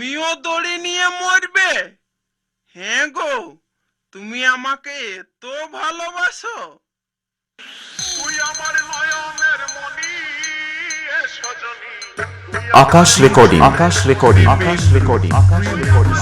তুমিও দড়ি নিয়ে মরবে? হ্যাঁ গো তুমি আমাকে এত ভালোবাসো। Akash recording Akash recording Akash recording Akash recording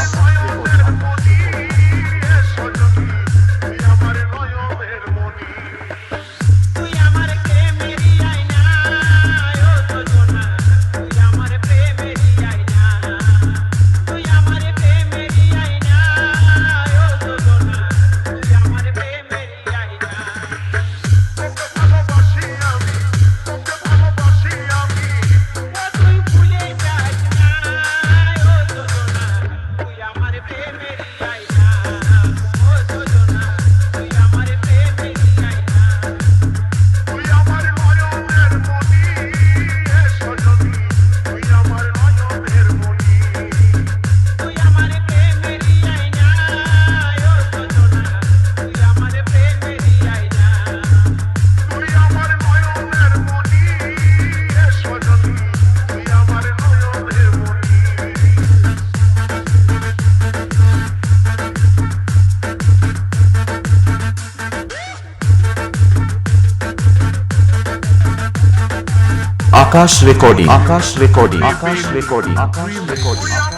Akash recording Akash recording Akash recording Akash recording Akash recording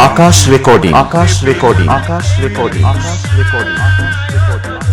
Akash recording Akash recording Akash recording Akash recording Akash recording